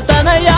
తనయా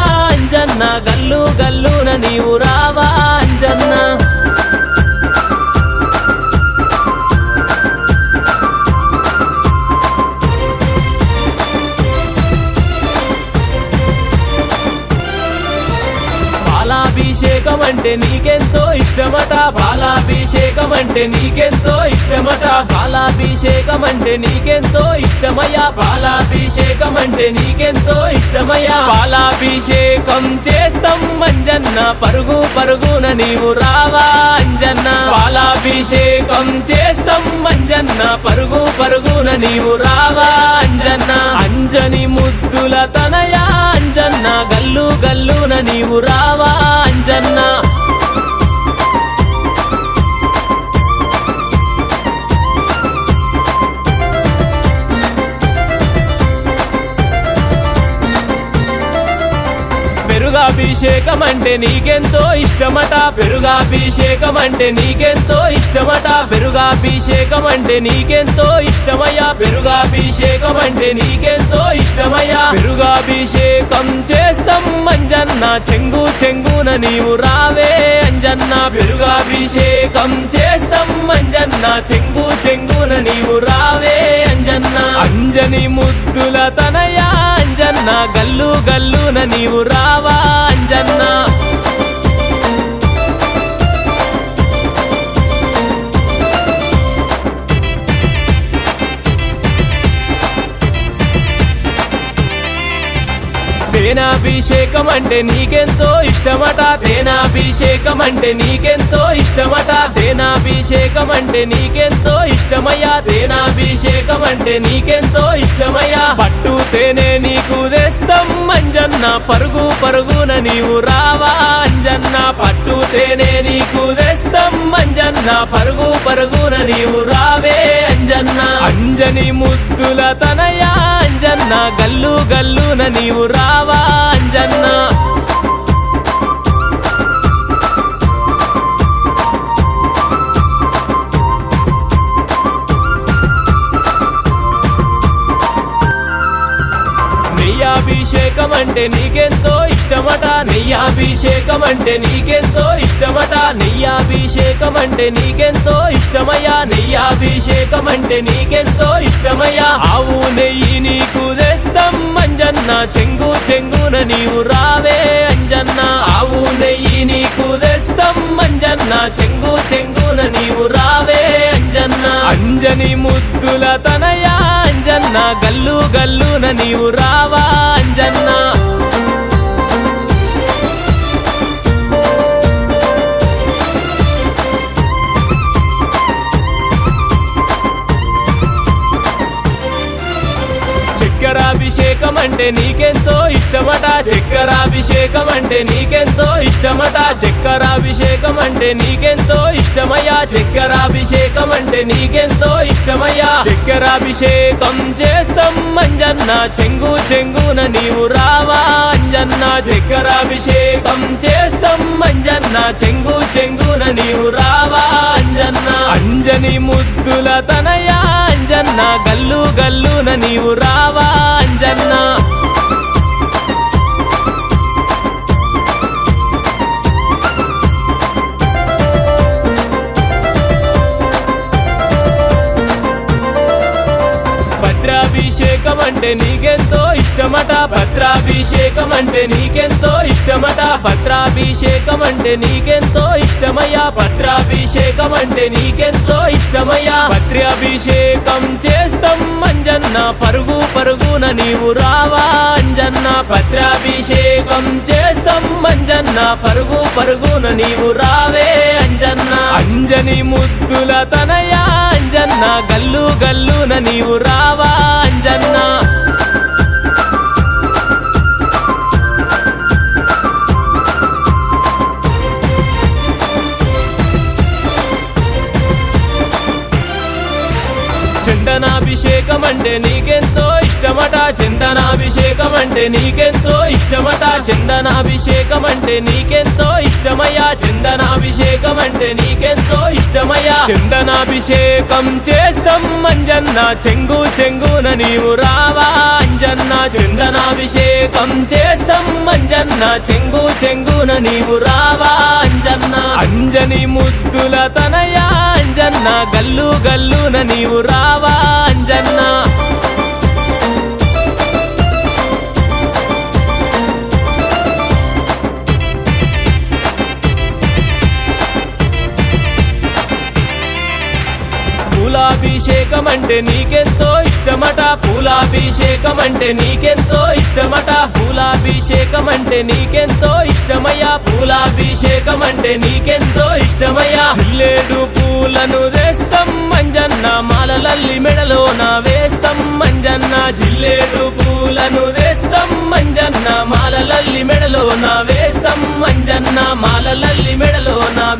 అంటే నీకెంతో ఇష్టమట. పాలాభిషేకం అంటే నీకెంతో ఇష్టమట. పాలాభిషేకం అంటే నీకెంతో ఇష్టమయ్యా. పాలాభిషేకం అంటే నీకెంతో ఇష్టమయ్యా. బాలాభిషేకం చేస్తాం అంజన్న. పరుగు పరుగున నీవు రావా అంజన్న. బాలాభిషేకం చేస్తాం అంజన్న. పరుగు పరుగున నీవు రావా అంజన్న. అంజని ముద్దుల తనయా అంజన్న. గల్లు గల్లున నీవు రా పెరుగాభిషేకం అంటే నీకెంతో ఇష్టమట. పెరుగాభిషేకం అంటే నీకెంతో ఇష్టమట. పెరుగాభిషేకం అంటే నీకెంతో ఇష్టమయ్యా. పెరుగాభిషేకం అంటే నీకెంతో ఇష్టమయ్యా. పెరుగాభిషేకం చేస్తాం అంజన్న. చెంగు చెంగున నీవు రావే అంజన్న. పెరుగాభిషేకం చేస్తాం అంజన్న. చెంగు చెంగున నీవు రావే అంజన్న. అంజని ముద్దుల తనయా. అంజన్న గల్లు గల్లున నీవు రావా అంజన్నా? తేనాభిషేకం అంటే నీకెంతో ఇష్టమట. తేనాభిషేకం అంటే నీకెంతో ఇష్టమట. తేనాభిషేకం అంటే నీకెంతో ఇష్టమయ్యా. తేనాభిషేకం అంటే నీకెంతో ఇష్టమయ్యా. పట్టు తేనే నీకు తెస్తాం అంజన్న. పరుగు పరుగున నీవు రావా అంజన్న. పట్టు తేనే నీకు తెస్తాం అంజన్న. పరుగు పరుగున నీవు రావే అంజన్న. అంజని ముద్దుల తనయ అంజన్న గల్లు గల్లున నీవు రావా అంజన్న. నెయ్యాభిషేకం అంటే నీకెంతో ఇష్టమట నెయ్యాభిషేకం అంటే నీకెంతో ఇష్టమట నెయ్యాభిషేకం అంటే నీకెంతో ఇష్టమయ్యా నెయ్యాభిషేకం అంటే నీకెంతో ఇష్టమయ్యా. ఆవు నెయ్యి అంజన్న చెంగు చెంగున నీవు రావే అంజన్న. ఆవు నెయ్యి నీకు తెస్తాం అంజన్న. చెంగు చెంగున నీవు రావే అంజన్న. అంజని ముద్దుల తనయా అంజన్న. గల్లు గల్లున నీవు రా అంటే నీకెంతో ఇష్టమట. చక్కెరాభిషేకం అంటే నీకెంతో ఇష్టమట. చక్కెరాభిషేకం అంటే నీకెంతో ఇష్టమయ్యా. చక్కెరాభిషేకం అంటే నీకెంతో ఇష్టమయ్యా. చక్కెరాభిషేకం చేస్తాం అంజన్న. చెంగు చెంగున నీవు రావా అంజన్న. చక్కెరాభిషేకం చేస్తాం అంజన్న. చెంగు చెంగున నీవు రావా అంజన్న. అంజని ముద్దుల తనయా అభిషేకం అంటే నీకెంతో ఇష్టమట. పత్రాభిషేకం అంటే నీకెంతో ఇష్టమట. పత్రాభిషేకం అంటే నీకెంతో ఇష్టమయ్యా. పత్రాభిషేకం అంటే నీకెంతో ఇష్టమయ్యా. భద్రాభిషేకం చేస్తాం అంజన్న. పరుగు పరుగున నీవు రావా అంజన్న. పత్రాభిషేకం చేస్తాం అంజన్న. పరుగు పరుగున నీవు రావే అంజన్న. అంజని ముద్దుల తనయా అంజన్న. గల్లు గల్లున నీవు రావా అంజన్న చందనాభిషేకం అంటే నీకెంతో ఇష్టమట. చందనాభిషేకం అంటే నీకెంతో ఇష్టమట. చందనాభిషేకం అంటే నీకెంతో ఇష్టమయ్యా. చందనాభిషేకం అంటే నీకెంతో ఇష్టమయ్యా. చందనాభిషేకం చేస్తాం అంజన్న. చెంగు చెంగున నీవు రావా అంజన్న. చందనాభిషేకం చేస్తాం అంజన్న. చెంగు చెంగున నీవు రావా అంజన్న. అంజని ముద్దుల తనయా. అంజన్న గల్లు గల్లున నీవు రావా అంజన్న. పూలాభిషేకం అంటే నీకెంతో ఇష్టమట. పూలాభిషేకం అంటే నీకెంతో ఇష్టమట. పూలాభిషేకం అంటే నీకెంతో ఇష్టమయ్యా. పూలాభిషేకం అంటే నీకెంతో ఇష్టమయ్యా. జిల్లేడు పూలను వేస్తాం మంజన్న. మాలలల్లి మెడలో నా వేస్తాం మంజన్న. జిల్లేడు పూలను వేస్తాం మంజన్న. మాలలల్లి మెడలో నా వేస్తాం మంజన్న. మాలలల్లి మెడలో నా